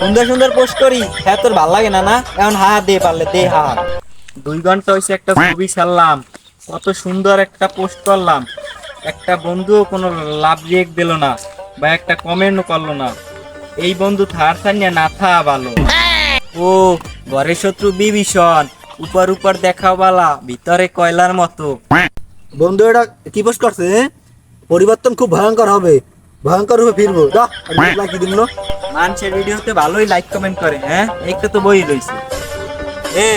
সুন্দর সুন্দর পোস্ট করি। হ্যাঁ তোর ভালো লাগে না না? এখন হা দে পারলে দে হা দুই ঘণ্টা হয়েছে একটা ছবি ছাড়লাম। কত সুন্দর একটা পোস্ট করলাম। একটা বন্ধুও কোনো লাভ রিয়েক্ট দিল না বা একটা কমেন্টও করল না। এই বন্ধু থার থানিয়া না থা ভালো। ও ঘরের শত্রু বিভীষণ উপর উপর দেখাও বালা ভিতরে কয়লার মতো। বন্ধু এটা কি পোস্ট করছে পরিবর্তন খুব ভয়ঙ্কর হবে। ভয়ঙ্কর রূপে ফিরবো। যা কি দিন মানুষের ভিডিওতে ভালোই লাইক কমেন্ট করে হ্যাঁ? একটা তো বই রয়েছে। এ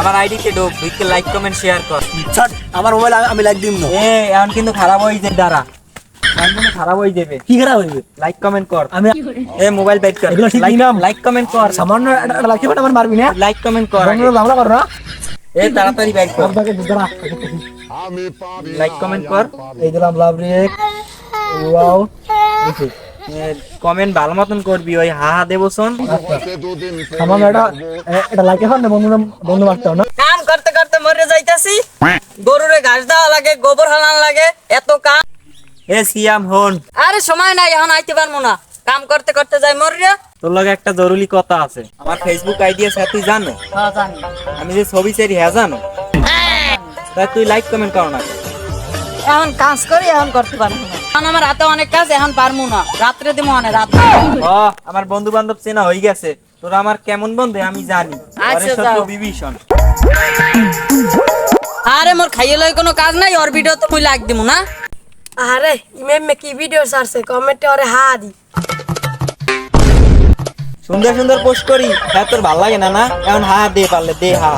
আমার আইডি কে ঢোক ঢুকে লাইক কমেন্ট শেয়ার কর। ছাড় আমার মোবাইল আমি লাইক দিব না। এ এখন কিন্তু খারাপ হয়ে যাবে দ্বারা এখন কিন্তু খারাপ হয়ে যাবে। কি খারাপ হইবে লাইক কমেন্ট কর। আমি এ মোবাইল বাইট কর। এগুলো ঠিক লাইক কমেন্ট কর। সামান্য একটা লাইক আমার মারবি না। লাইক কমেন্ট কর। বাংলা কর না। এ তাড়াতাড়ি বাইট কর। দাঁড়া। লাইক কমেন্ট কর। এই দিলাম লাভ রিয়েক ওয়াও কমেন্ট ভালো মতন করবি ওই হা হা দেবসন সামান্য এটা এটা লাইক এখন না বন্ধু বন্ধু মারতে না। কাম করতে করতে মরে যাইতাছি। গরুরে ঘাস দেওয়া লাগে গোবর হালান লাগে এত কাম। এ সিয়াম হন। আরে সময় নাই এখন আইতে পারব না। কাম করতে করতে যাই মরিয়া তোর লগে একটা জরুরি কথা আছে। আমার ফেসবুক আইডি আছে তুই জানো? আমি যে ছবি সেরি হ্যাঁ জানো? তাই তুই লাইক কমেন্ট করো না। এখন কাজ করি এখন করতে পারব না। এখন আমার হাতে অনেক কাজ এখন পারব না। রাত্রে দিব অনেক রাত ও আমার বন্ধু বান্ধব চেনা হয়ে গেছে। তোরা আমার কেমন বন্ধু আমি জানি। আচ্ছা, বিভীষণ। আরে মোর খাইয়ে লই কোনো কাজ নাই ওর ভিডিও তো মুই লাগ দিব না? আরে ইমেম মে কি ভিডিও ছাড়ছে? কমেন্টে ওরে হা দি। সুন্দর সুন্দর পোস্ট করি। হ্যাঁ তোর ভালো লাগে না না? এখন হা দে পারলে দে হা।